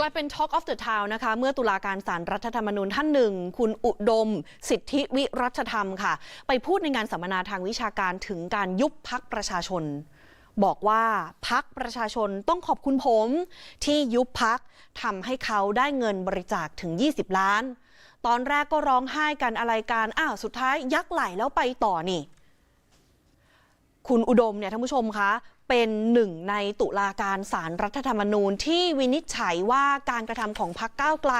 กลายเป็น Talk of the Town นะคะ เมื่อตุลาการศารรัฐธรรมนูญท่านหนึ่ง คุณอุดม สิทธิวิรัชธรรมค่ะ ไปพูดในงานสัมมนาทางวิชาการถึงการยุบพักประชาชน บอกว่าพักประชาชนต้องขอบคุณผม ที่ยุบพักทำให้เขาได้เงินบริจาคถึง 20 ล้าน ตอนแรกก็ร้องไห้กันอะไรกันอ้าวสุดท้ายยักไหลแล้วไปต่อนี่ คุณอุดมเนี่ยท่านผู้ชมคะ เป็นหนึ่งในตุลาการศารรัฐธรรมนูญที่วินิจฉัยว่าการกระทำของพรรคก้าวไกล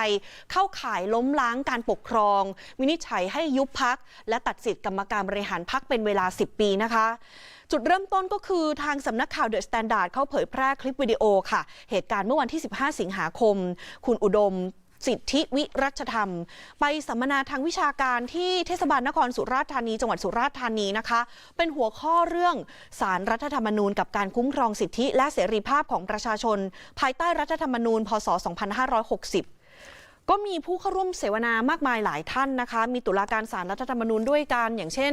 เข้าข่ายล้มล้างการปกครอง วินิจฉัยให้ยุบพัก และตัดสิทธิกรรมการบริหารพักเป็นเวลา 10 ปีนะคะจุดเริ่มต้นก็คือทางสำนักข่าวเดอะสแตนดาร์ดเขาเผยแพร่คลิปวิดีโอค่ะ เหตุการณ์เมื่อวันที่ 15 สิงหาคม คุณอุดม สิทธิวิรัชธรรม ไปสัมมนาทางวิชาการที่เทศบาลนครสุราษฎร์ธานี จังหวัดสุราษฎร์ธานีนะคะ เป็นหัวข้อเรื่องสารรัฐธรรมนูญ กับการคุ้มครองสิทธิและเสรีภาพของประชาชน ภายใต้รัฐธรรมนูญ พศ 2560 ก็มีผู้เข้าร่วมเสวนามากมายหลายท่านนะคะ มีตุลาการศาลรัฐธรรมนูญด้วยกัน อย่างเช่น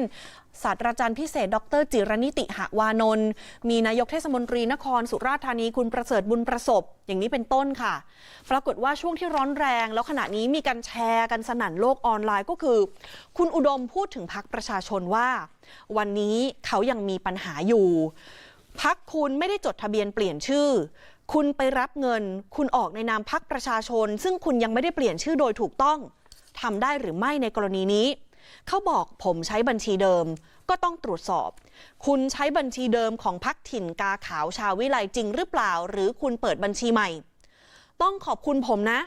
ศาสตราจารย์พิเศษ ดร จิรนิติหวานนท์มีนายกเทศมนตรีนครสุราษฎร์ธานีคุณประเสริฐบุญประสบ อย่างนี้เป็นต้นค่ะ ปรากฏว่าช่วงที่ร้อนแรง แล้วขณะนี้มีการแชร์กันสนั่นโลกออนไลน์ก็คือ คุณอุดมพูดถึงพักประชาชนว่า วันนี้เขายังมีปัญหาอยู่พักคุณไม่ได้จดทะเบียนเปลี่ยนชื่อ คุณไปรับเงิน คุณออกในนามพักประชาชน ซึ่งคุณยังไม่ได้เปลี่ยนชื่อโดยถูกต้องทำได้หรือไม่ในกรณีนี้ เขาบอกผมใช้บัญชีเดิมก็ต้องตรวจสอบ คุณใช้บัญชีเดิมของพักถิ่นกาขาวชาววิไลจริงหรือเปล่า หรือคุณเปิดบัญชีใหม่ ต้องขอบคุณผมนะ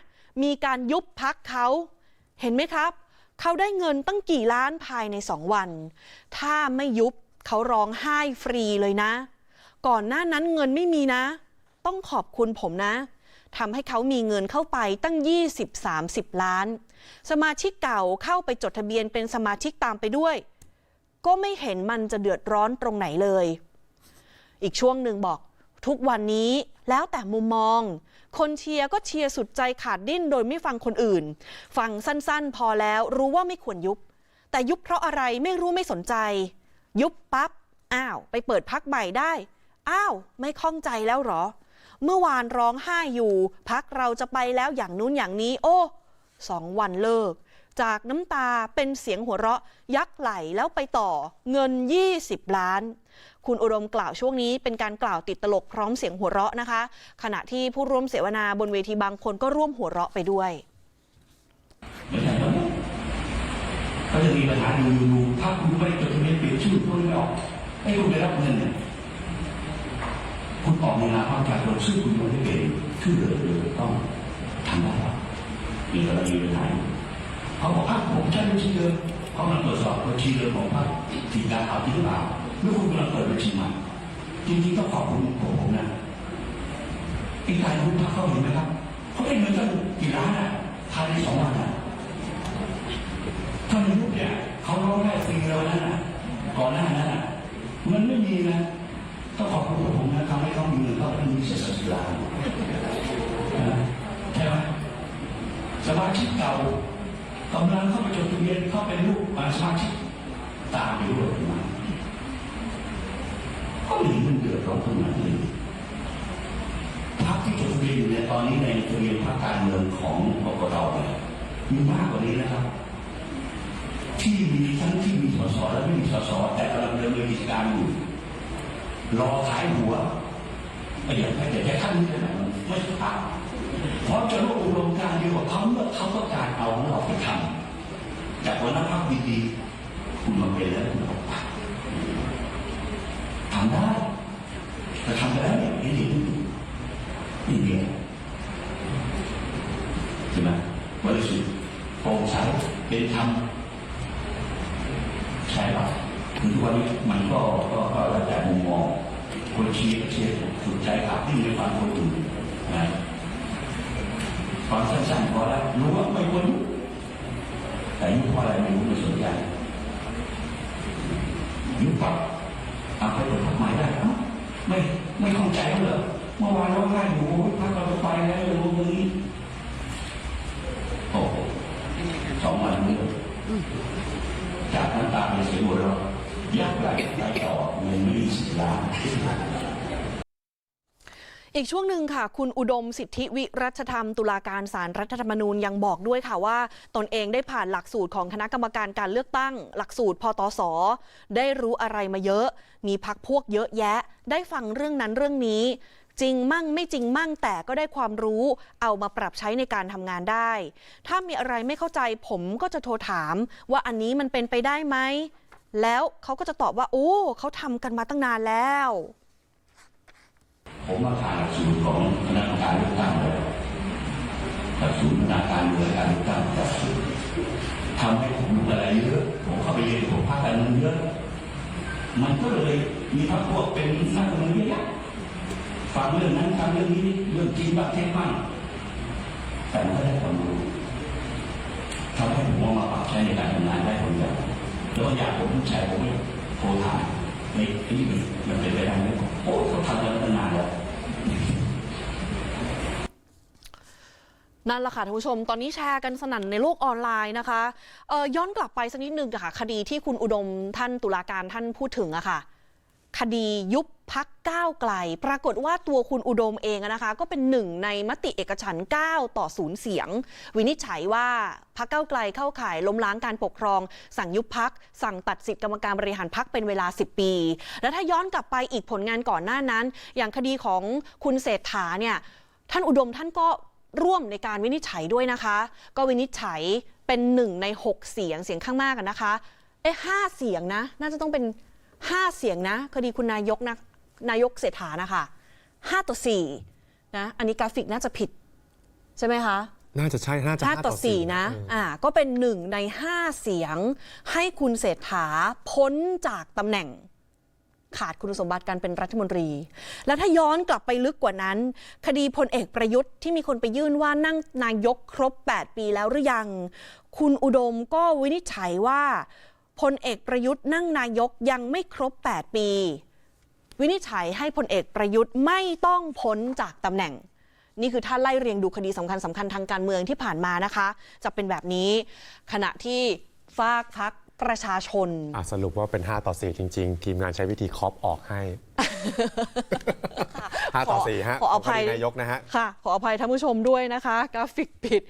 มีการยุบพักเขาเห็นไหมครับ เขาได้เงินตั้งกี่ล้านภายในสองวัน ถ้าไม่ยุบเขาร้องไห้ฟรีเลยนะ ก่อนหน้านั้นเงินไม่มีนะ ต้องขอบคุณผมนะทำให้เขามีเงินเข้าไปตั้ง 20-30 ล้าน สมาชิกเก่าเข้าไปจดทะเบียนเป็นสมาชิกตามไปด้วย ก็ไม่เห็นมันจะเดือดร้อนตรงไหนเลย อีกช่วงหนึ่งบอกทุกวันนี้แล้วแต่มุมมอง คนเชียร์ก็เชียร์สุดใจขาดดิ้นโดยไม่ฟังคนอื่น ฟังสั้นๆ พอแล้วรู้ว่าไม่ควรยุบ แต่ยุบเพราะอะไรไม่รู้ไม่สนใจ ยุบปั๊บอ้าว ไปเปิดพักใหม่ได้ อ้าว ไม่ข้องใจแล้วหรอ เมื่อวานร้องไห้อยู่ พักเราจะไปแล้วอย่างนู้นอย่างนี้ โอ้สองวันเลิก จากน้ำตาเป็นเสียงหัวเราะ ยักไหลแล้วไปต่อ เงิน 20 ล้าน คุณอุดมกล่าวช่วงนี้เป็นการกล่าวติดตลกพร้อมเสียงหัวเราะนะคะ ขณะที่ผู้ร่วมเสวนาบนเวทีบางคนก็ร่วมหัวเราะไปด้วยไม่ใช่แล้เขาจะมีปัญหาอยู่ถ้าคุณไม่จดทะเบียนเปลี่ยนชื่อคุณไม่ออกให้คุณได้รับเงินเนี่ย ออกในนามพรรคประชาชนซึ่งคุณไม่ได้เป็นชื่อเดิมหรือต้องทำได้ครับมีกรณีปัญหาอยู่เขาบอกว่าผมใช้บัญชีเดิมเขามาตรวจสอบบัญชีเดิมของพรรคที่การข่าวจริงหรือเปล่าเมื่อคุณกำลังเปิดบัญชีใหม่จริงๆต้องขอบคุณผมผมนะอีกการคุณพรรคเขาเห็นไหมครับเขาได้เงินตั้งกี่ล้านอะภายในสองวันอะถ้านยุคเนี่ยเขาร้องได้ฟรีแล้วนั่นน่ะก่อนหน้านั้นน่ะมันไม่มีนะต้องขอบคุณผม นะทำให้เขามีเงินเข้าไปมีเศรษฐกิจล้านนะใช่ไหมสมาชิกเก่ากำลังเข้าไปจดทะเบียนเข้าเป็นลูกมาสมาชิกตามไปด้วยมาก็มีเงินเดือดร้อนตรงนั้นเองพรรคที่จดทะเบียนอยู่ในตอนนี้ในทะเบียนพรรคการเมืองของกกตเนี่ยมีมากกว่านี้นะครับ ที่มีทั้งที่มีสสและไม่มีสสแต่กำลังดำเนินกิจการอยู่รอขายหัว ไม่อยากให้แต่แค่ท่านนี้นะไม่ใช่ทำเพราะจะรู้อุดมการณ์เดียวกับเขาเมื่อเขาต้องการเอาเราไปทำจากวันนั้นภาพดีๆคุณมาเป็นแล้วคุณออกไปทำได้แต่ทำไปแล้วเนี่ยนี่นี่นี่นี่ใช่ไหมบริสุทธิ์โปร่งใสเป็นธรรมใช่ป่ะคือทุกวันนี้มันก็ก็ก็แล้วแต่มุมมองคนเชี ยร์ก็เชียร์สุดใจขาดที่ม่ฟังคนอื่นะความสั้นๆพอแล้วรู้ว่าไม่ควรรู้แต่ยุคเพราะอะไรไม่รู้ไม่สนใจยุคปับเอาไปเปิดพักใหม่ได้ไม่ไม่เข้าใจเหรอเมื่อวานเราง่ายอยู่พักเราจะไปแล้วรู้ตรงนี้โอ้โหสองวันนี้ จากน้ำตาเป็นเสียงหัวเราะยักไหลไหลต่ อีกช่วงหนึ่งค่ะ คุณอุดมสิทธิวิรัชธรรม ตุลาการศารรัฐธรรมนูญยังบอกด้วยค่ะว่า ตนเองได้ผ่านหลักสูตรของคณะกรรมการการเลือกตั้ง หลักสูตรพตส ได้รู้อะไรมาเยอะ มีพักพวกเยอะแยะ ได้ฟังเรื่องนั้นเรื่องนี้ จริงมั่งไม่จริงมั่งแต่ก็ได้ความรู้เอามาปรับใช้ในการทำงานได้ ถ้ามีอะไรไม่เข้าใจผมก็จะโทรถาม ว่าอันนี้มันเป็นไปได้ไหมแล้วเขาก็จะตอบว่า โอ้เขาทำกันมาตั้งนานแล้ว ผมมาผ่านหลักสูตรของคณะกรรมการเลือกตั้งเลยหลักสูตรคณะการเมืองการเลือกตั้งหลักสูตรทำให้ผมรู้อะไรเยอะผมเข้าไปเรียนผมภาคการเมืองเยอะมันก็เลยมีพรรคพวกเป็นนักการเมืองเยอะฟังเรื่องนั้นฟังเรื่องนี้เรื่องจริงบ้างเท็จบ้างแต่มันก็ได้ความรู้ทำให้ผมมาปรับใช้ในการทำงานได้ผลอย่างแล้วอยากผมผู้ชายผมไม่โทรถามในนี่มันมันเป็นไปได้ไหมโอ้เขาทำกันมาตั้งนานแล้ว นั่นแหละค่ะท่านผู้ชมตอนนี้แชร์กันสนั่นในโลกออนไลน์นะคะเอ่อย้อนกลับไปสักนิดนึงค่ะคดีที่คุณอุดมท่านตุลาการท่านพูดถึงอะค่ะ คดียุบพักก้าวไกล ปรากฏว่าตัวคุณอุดมเองนะคะ ก็เป็นหนึ่งในมติเอกฉัน9ต่อศูนย์เสียง วินิจฉัยว่าพักก้าวไกลเข้าข่ายล้มล้างการปกครอง สั่งยุบพัก สั่งตัดสิทธิกรรมการบริหารพักเป็นเวลา 10 ปี แล้วถ้าย้อนกลับไปอีกผลงานก่อนหน้านั้น อย่างคดีของคุณเศรษฐาเนี่ยท่านอุดมท่านก็ร่วมในการวินิจฉัยด้วยนะคะ ก็วินิจฉัยเป็นหนึ่งใน 6 เสียงเสียงข้างมากกันนะคะเอ๊ะห้าเสียงนะ น่าจะต้องเป็น 5เสียงนะ คดีคุณนายกนะนายกเศรษฐานะคะ5ต่อ4นะอันนี้กราฟิกน่าจะผิด ใช่ไหมคะน่าจะใช่ น่าจะห้าต่อสี่นะเอออ่า ก็เป็นหนึ่งในห้าเสียง ให้คุณเศรษฐาพ้นจากตำแหน่ง ขาดคุณสมบัติการเป็นรัฐมนตรี และถ้าย้อนกลับไปลึกกว่านั้น คดีพลเอกประยุทธ์ที่มีคนไปยื่นว่านั่งนายกครบ 8 ปีแล้วหรือยัง คุณอุดมก็วินิจฉัยว่า พลเอกประยุทธ์นั่งนายกยังไม่ครบ 8 ปี วินิจฉัยให้พลเอกประยุทธ์ไม่ต้องพ้นจากตำแหน่ง นี่คือถ้าไล่เรียงดูคดีสำคัญสำคัญทางการเมืองที่ผ่านมานะคะ จะเป็นแบบนี้ ขณะที่ฝากพักประชาชนอะสรุปว่าเป็น 5 ต่อ 4 จริง ๆ ทีมงานใช้วิธีคอปออกให้ 5 ต่อ4ฮะขออภัยขงคดีนายกนะฮะ ค่ะ ขออภัยท่านผู้ชมด้วยนะคะ กราฟิกผิด